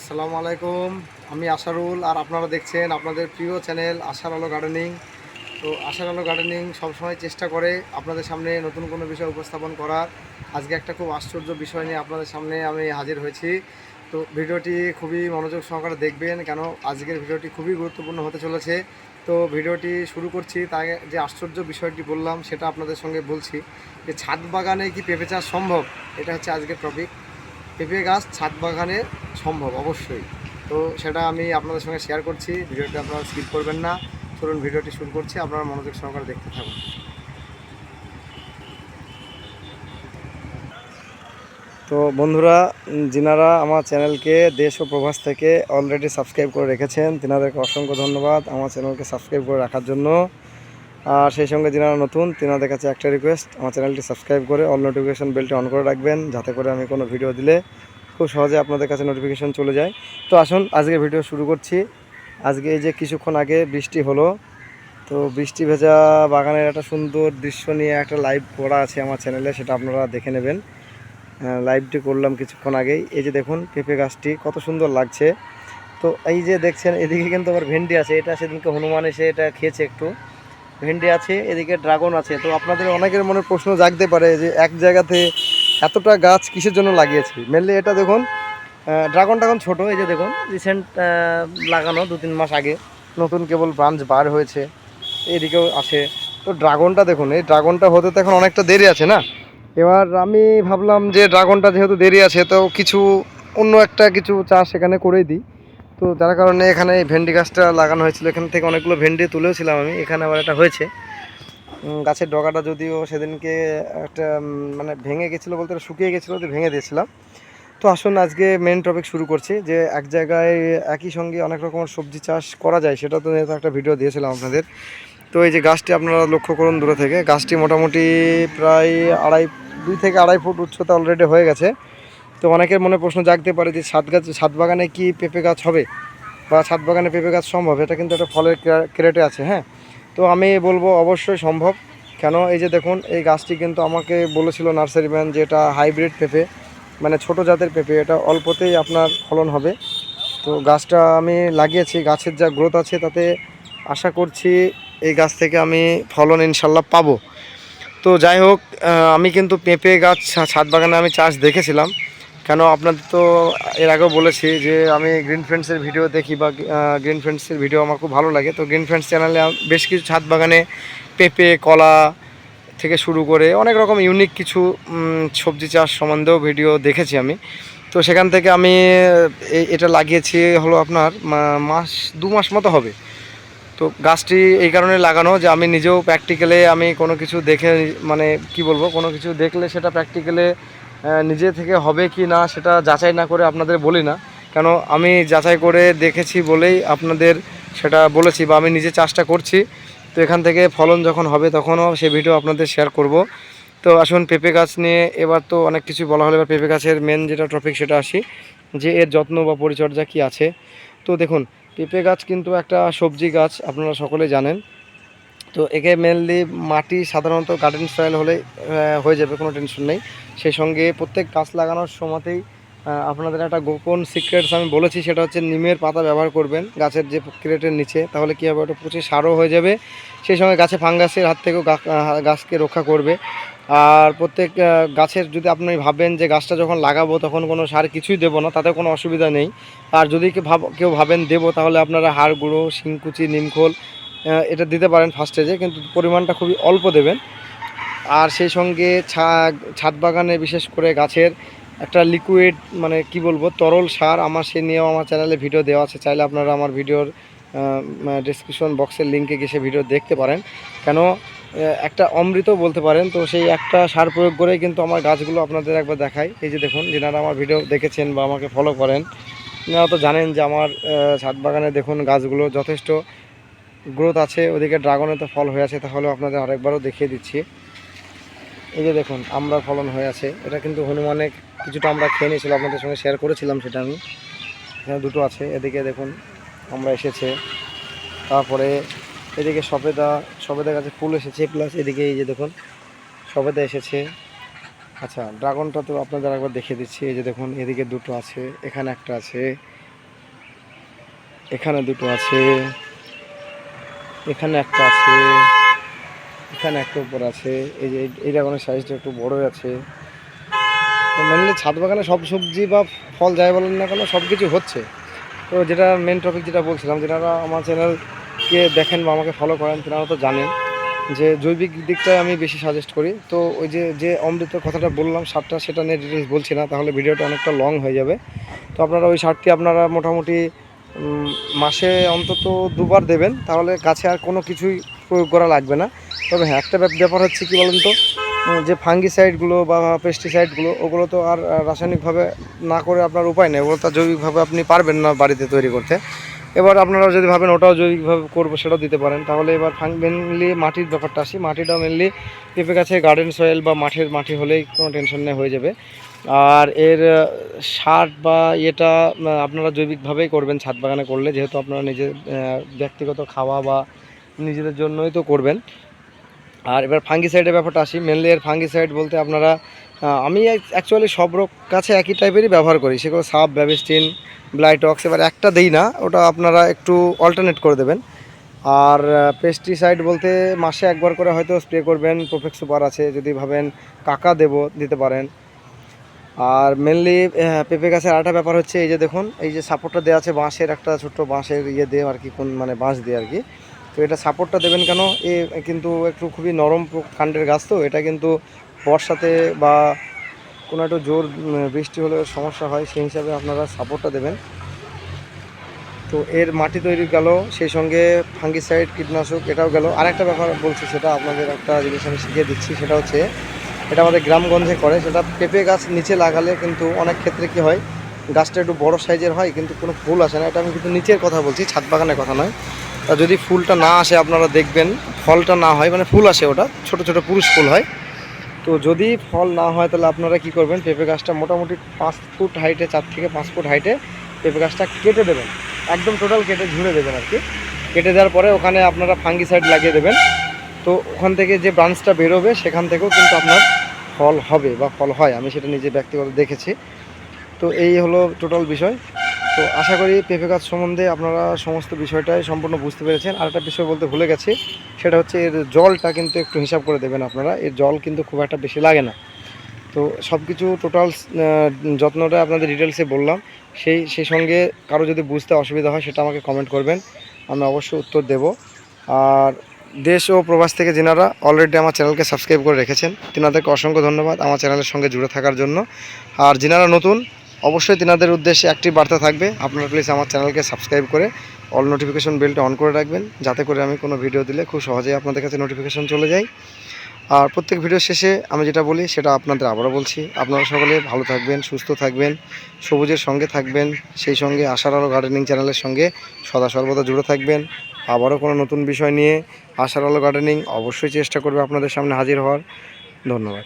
আসসালামু আলাইকুম, আমি আশারুল আর আপনারা দেখছেন আপনাদের প্রিয় চ্যানেল আশার আলো গার্ডেনিং। তো আশার আলো গার্ডেনিং সবসময় চেষ্টা করে আপনাদের সামনে নতুন কোনো বিষয় উপস্থাপন করার। আজকে একটা খুব আশ্চর্য বিষয় নিয়ে আপনাদের সামনে আমি হাজির হয়েছি। তো ভিডিওটি খুবই মনোযোগ সহকারে দেখবেন, কেন আজকের ভিডিওটি খুবই গুরুত্বপূর্ণ হতে চলেছে। তো ভিডিওটি শুরু করছি তাই যে আশ্চর্য বিষয়টি বললাম, সেটা আপনাদের সঙ্গে বলছি যে ছাদ বাগানে কি পেঁপে চাষ সম্ভব? এটা হচ্ছে আজকের টপিক পেঁপে গাছ ছাদ বাগানে সম্ভব, অবশ্যই। তো সেটা আমি আপনাদের সঙ্গে শেয়ার করছি, ভিডিওটি আপনারা স্কিপ করবেন না। চলুন ভিডিওটি শুরু করছি, আপনারা মনোযোগ সহকারে দেখতে থাকুন। তো বন্ধুরা, যিনারা আমার চ্যানেলকে দেশ ও প্রবাস থেকে অলরেডি সাবস্ক্রাইব করে রেখেছেন, তিনাদেরকে অসংখ্য ধন্যবাদ আমার চ্যানেলকে সাবস্ক্রাইব করে রাখার জন্য। আর সেই সঙ্গে যিনারা নতুন, তিনাদের কাছে একটা রিকোয়েস্ট আমার চ্যানেলটি সাবস্ক্রাইব করে অল নোটিফিকেশন বেলটি অন করে রাখবেন, যাতে করে আমি কোনো ভিডিও দিলে খুব সহজে আপনাদের কাছে নোটিফিকেশান চলে যায়। তো আসুন, আজকে ভিডিও শুরু করছি। আজকে এই যে কিছুক্ষণ আগে বৃষ্টি হলো, তো বৃষ্টি ভেজা বাগানের একটা সুন্দর দৃশ্য নিয়ে একটা লাইভ করা আছে আমার চ্যানেলে সেটা আপনারা দেখে নেবেন। লাইভটি করলাম কিছুক্ষণ আগেই। এই যে দেখুন, পেঁপে গাছটি, কত সুন্দর লাগছে। তো এই যে দেখছেন, এদিকে কিন্তু আবার ভেন্ডি আছে, এটা সেদিনকে হনুমান এসে এটা খেয়েছে একটু। ভেন্ডি আছে, এদিকে ড্রাগন আছে। তো আপনাদের অনেকের মনে প্রশ্ন জাগতে পারে যে এক জায়গাতে এতটা গাছ কিসের জন্য লাগিয়েছি? মেনলি এটা দেখুন ড্রাগনটা এখন ছোটো, এই যে দেখুন রিসেন্ট লাগানো দু তিন মাস আগে। নতুন কেবল ব্রাঞ্চ বার হয়েছে, এদিকেও আছে। তো ড্রাগনটা দেখুন, এই ড্রাগনটা হতে তো এখন অনেকটা দেরি আছে না? এবার আমি ভাবলাম যে ড্রাগনটা যেহেতু দেরি আছে, তো কিছু অন্য একটা কিছু চাষ এখানে করেই দিই। তো যার কারণে এখানে এই ভেন্ডি গাছটা লাগানো হয়েছিল। এখান থেকে অনেকগুলো ভেন্ডি তুলেওছিলাম আমি, এখানে আবার একটা হয়েছে। গাছের ডগাটা যদিও সেদিনকে একটা মানে ভেঙে গেছিল বলতে শুকিয়ে গেছিল তো ভেঙে দিয়েছিলাম। তো আসুন আজকে মেন টপিক শুরু করছি, যে এক জায়গায় একই সঙ্গে অনেক রকমের সবজি চাষ করা যায়, সেটা তো একটা ভিডিও দিয়েছিলাম আপনাদের। তো এই যে গাছটি আপনারা লক্ষ্য করুন দূরে থেকে, গাছটি মোটামুটি প্রায় আড়াই, দুই থেকে আড়াই ফুট উচ্চতা অলরেডি হয়ে গেছে। তো অনেকের মনে প্রশ্ন জাগতে পারে যে ছাদ গাছ ছাদ বাগানে কি পেঁপে গাছ হবে? বা ছাদ বাগানে পেঁপে গাছ সম্ভব? এটা কিন্তু একটা ফলের ক্রেটে আছে হ্যাঁ? তো আমি বলব অবশ্যই সম্ভব। কেন? এই যে দেখুন, এই গাছটি কিন্তু আমাকে বলেছিল নার্সারিম্যান যে এটা হাইব্রিড পেঁপে মানে ছোট জাতের পেঁপে, এটা অল্পতেই আপনার ফলন হবে। তো গাছটা আমি লাগিয়েছি, গাছের যা গ্রোথ আছে তাতে আশা করছি এই গাছ থেকে আমি ফলন ইনশাল্লাহ পাবো। তো যাই হোক আমি কিন্তু পেঁপে গাছ ছাদ বাগানে আমি চাষ দেখেছিলাম। কেন আপনাদের তো এর আগেও বলেছি যে আমি গ্রিন ফ্রেন্ডসের ভিডিও দেখি বা গ্রিন ফ্রেন্ডসের ভিডিও আমার খুব ভালো লাগে। তো গ্রিন ফ্রেন্ডস চ্যানেলে বেশ কিছু ছাদ বাগানে পেঁপে, কলা থেকে শুরু করে অনেক রকম ইউনিক কিছু সবজি চাষ সম্বন্ধেও ভিডিও দেখেছি আমি। তো সেখান থেকে আমি এটা লাগিয়েছি হলো আপনার মাস, দু মাস মতো হবে। তো গাছটি এই কারণে লাগানো যে আমি নিজেও প্র্যাকটিক্যালে আমি কোনো কিছু দেখে মানে কি বলব, কোনো কিছু দেখলে সেটা প্র্যাকটিক্যালে নিজে থেকে হবে কি না সেটা যাচাই না করে আপনাদের বলি না। কেন, আমি যাচাই করে দেখেছি বলেই আপনাদের সেটা বলেছি বা আমি নিজে চাষটা করছি। তো এখান থেকে ফলন যখন হবে তখনও সে ভিডিও আপনাদের শেয়ার করব। তো আসুন পেঁপে গাছ নিয়ে এবার তো অনেক কিছু বলা হলো। এবার পেঁপে গাছের মেন যেটা টপিক সেটা আসি, যে এর যত্ন বা পরিচর্যা কি আছে। তো দেখুন, পেঁপে গাছ কিন্তু একটা সবজি গাছ, আপনারা সকলে জানেন। তো একে মেনলি মাটি সাধারণত গার্ডেন সয়েল হলে হয়ে যাবে, কোনো টেনশন নেই। সেই সঙ্গে প্রত্যেক গাছ লাগানোর সময়তেই আপনাদের একটা গোপন সিক্রেটস আমি বলেছি, সেটা হচ্ছে নিমের পাতা ব্যবহার করবেন গাছের যে ক্রেটের নিচে, তাহলে কী হবে, ওটা প্রচুর সারও হয়ে যাবে। সেই সঙ্গে গাছে ফাঙ্গাসের হাত থেকেও গাছকে রক্ষা করবে। আর প্রত্যেক গাছের যদি আপনি ভাবেন যে গাছটা যখন লাগাবো, তখন কোনো সার কিছুই দেবো না তাতে কোনো অসুবিধা নেই। আর যদি কেউ ভাব, কেউ ভাবেন দেবো, তাহলে আপনারা হাড় গুঁড়ো, শিংকুচি, নিমখোল এটা দিতে পারেন ফার্স্ট স্টেজে কিন্তু পরিমাণটা খুবই অল্প দেবেন। আর সেই সঙ্গে ছাদ বাগানে বিশেষ করে গাছের একটা লিকুইড মানে কি বলব, তরল সার আমার সে নিয়েও আমার চ্যানেলে ভিডিও দেওয়া আছে। চাইলে আপনারা আমার ভিডিওর ডিসক্রিপশন বক্সের লিঙ্কে গিয়ে সে ভিডিও দেখতে পারেন। কেন একটা অমৃত বলতে পারেন, তো সেই একটা সার প্রয়োগ করেই কিন্তু আমার গাছগুলো আপনাদের একবার দেখাই। এই যে দেখুন, যেনারা আমার ভিডিও দেখেছেন বা আমাকে ফলো করেন তো জানেন যে আমার ছাদ বাগানে দেখুন গাছগুলো যথেষ্ট গ্রোথ আছে, ওদিকে ড্রাগনে তো ফল হয়ে আছে তাহলে আপনাদের আরেকবারও দেখিয়ে দিচ্ছি। এই যে দেখুন আমরা ফলন হয়ে আছে। এটা কিন্তু হনুমানে কিছুটা আমরা খেয়ে নিয়েছিলাম আপনাদের সঙ্গে শেয়ার করেছিলাম সেটা আমি। এখানে দুটো আছে, এদিকে দেখুন, আমরা এসেছে। তারপরে এদিকে সবেদা সবেদা কাছে ফুল এসেছে প্লাস এদিকে এই যে দেখুন, সবেদা এসেছে। আচ্ছা ড্রাগনটা তো আপনাদের একবার দেখিয়ে দিচ্ছি। এই যে দেখুন, এদিকে দুটো আছে, এখানে একটা আছে, এখানে দুটো আছে। এখানে একটা আছে, এখানে একটা উপর আছে, এই যে এই- ড্রাগনের সাইজটা একটু বড় আছে। তো মেনলি ছাদ বাগানে সব সবজি বা ফল যাই বলেন না কেন, সব কিছু হচ্ছে। তো যেটা মেন টপিক যেটা বলছিলাম, যেনারা আমার চ্যানেলকে দেখেন বা আমাকে ফলো করেন, তেনারা তো জানেন যে জৈবিক দিকটাই আমি বেশি সাজেস্ট করি। তো ওই যে যে অমৃত কথাটা বললাম, সারটা সেটা নিয়ে ডিটেলস বলছি না, তাহলে ভিডিওটা অনেকটা লং হয়ে যাবে। তো আপনারা ওই সারটি আপনারা মোটামুটি মাসে অন্তত দুবার দেবেন, তাহলে গাছে আর কোনো কিছুই প্রয়োগ করা লাগবে না। তবে হ্যাঁ একটা ব্যাপ- ব্যাপার হচ্ছে কি বলুন তো যে ফাঙ্গিসাইডগুলো বা পেস্টিসাইডগুলো, ওগুলো তো আর রাসায়নিকভাবে না করে আপনার উপায় নেই, ওগুলো তো জৈবিকভাবে আপনি পারবেন না বাড়িতে তৈরি করতে। এবার আপনারা যদি ভাবেন ওটাও জৈবিকভাবে করব, সেটাও দিতে পারেন। তাহলে এবার ফাং মেনলি মাটির ব্যাপারটা আসি। মাটিটা মেনলি পেঁপে গাছে গার্ডেন সয়েল বা মাঠের মাটি হলেই কোনো টেনশন নেই, হয়ে যাবে। আর এর সার বা আহ, আপনারা জৈবিকভাবেই করবেন ছাদ বাগানে করলে যেহেতু আপনারা নিজের ব্যক্তিগত খাওয়া বা নিজেদের জন্যই তো করবেন। আর এবার ফাঙ্গিসাইডের ব্যাপারটা আসি। মেনলি এর ফাঙ্গিসাইড বলতে আপনারা আমি অ্যাকচুয়ালি সব রোগ কাছে একই টাইপেরই ব্যবহার করি। সেগুলো সাপ ব্যাবিস্টিন ব্লাইটক্স এবার একটা দেই না ওটা আপনারা একটু অল্টারনেট করে দেবেন। আর পেস্টিসাইড বলতে মাসে একবার করে হয়তো স্প্রে করবেন প্রোফেক্ট সুপার আছে যদি ভাবেন কাকা দেব দিতে পারেন। আর মেনলি পেঁপে গাছের আরেকটা ব্যাপার হচ্ছে, এই যে দেখুন, এই যে সাপোর্টটা দেওয়া আছে বাঁশের একটা ছোট্ট বাঁশের ইয়ে দিয়ে আর কি, কোন মানে বাঁশ দিয়ে আর কি। তো এটা সাপোর্টটা দেবেন কেন? এ কিন্তু একটু খুবই নরম কাণ্ডের গাছ তো, এটা কিন্তু বর্ষাতে বা কোনো একটু জোর বৃষ্টি হলে সমস্যা হয়, সেই হিসাবে আপনারা সাপোর্টটা দেবেন। তো এর মাটি তৈরি গেল, সেই সঙ্গে ফাঙ্গিসাইড, কীটনাশক, এটাও গেল। আরেকটা ব্যাপার বলছি, সেটা আপনাদের একটা জিনিস আমি শিখিয়ে দিচ্ছি, সেটা হচ্ছে এটা আমাদের গ্রামগঞ্জে করে, সেটা পেঁপে গাছ নিচে লাগালে কিন্তু অনেক ক্ষেত্রে কি হয়, গাছটা একটু বড় সাইজের হয়, কিন্তু কোনো ফুল আসে না। এটা আমি কিন্তু নিচের কথা বলছি, ছাদ বাগানের কথা নয়। তা যদি ফুলটা না আসে, আপনারা দেখবেন ফলটা না হয় মানে ফুল আসে ওটা, ছোট ছোট পুরুষ ফুল হয়। তো যদি ফল না হয়, তাহলে আপনারা কি করবেন, পেঁপে গাছটা মোটামুটি পাঁচ ফুট হাইটে, চার থেকে পাঁচ ফুট হাইটে পেঁপে গাছটা কেটে দেবেন। একদম টোটাল কেটে ঝুড়ে দেবেন আর কি। কেটে দেওয়ার পরে ওখানে আপনারা ফাঙ্গিসাইড লাগিয়ে দেবেন। তো ওখান থেকে যে ব্রাঞ্চটা বেরোবে, সেখান থেকেও কিন্তু আপনার ফল হবে বা ফল হয়। আমি সেটা নিজে ব্যক্তিগত দেখেছি। তো এই হলো টোটাল বিষয়। তো আশা করি পেঁপে গাছ সম্বন্ধে আপনারা সমস্ত বিষয়টাই সম্পূর্ণ বুঝতে পেরেছেন। আর একটা বিষয় বলতে ভুলে গেছি, সেটা হচ্ছে এর জলটা কিন্তু একটু হিসাব করে দেবেন আপনারা। এর জল কিন্তু খুব একটা বেশি লাগে না। তো সব কিছু টোটাল যত্নটা আপনাদের ডিটেলসে বললাম। সেই সেই সঙ্গে কারও যদি বুঝতে অসুবিধা হয়, সেটা আমাকে কমেন্ট করবেন। আমি অবশ্যই উত্তর দেব। আর দেশ ও প্রবাস থেকে যেনারা অলরেডি আমার চ্যানেলকে সাবস্ক্রাইব করে রেখেছেন, তেনাদেরকে অসংখ্য ধন্যবাদ আমার চ্যানেলের সঙ্গে জুড়ে থাকার জন্য। আর যেনারা নতুন, অবশ্যই তেনাদের উদ্দেশ্যে একটি বার্তা থাকবে, আপনারা প্লিজ আমার চ্যানেলকে সাবস্ক্রাইব করে অল নোটিফিকেশন বেলটা অন করে রাখবেন, যাতে করে আমি কোনো ভিডিও দিলে খুব সহজেই আপনাদের কাছে নোটিফিকেশন চলে যায়। আর প্রত্যেক ভিডিও শেষে আমি যেটা বলি, সেটা আপনাদের আবারও বলছি। আপনারা সকলে ভালো থাকবেন, সুস্থ থাকবেন, সবুজের সঙ্গে থাকবেন, সেই সঙ্গে আশার আলো গার্ডেনিং চ্যানেলের সঙ্গে সদা সর্বদা জুড়ে থাকবেন। আবারও কোনো নতুন বিষয় নিয়ে আশার আলো গার্ডেনিং অবশ্যই চেষ্টা করবে আপনাদের সামনে হাজির হওয়ার। ধন্যবাদ।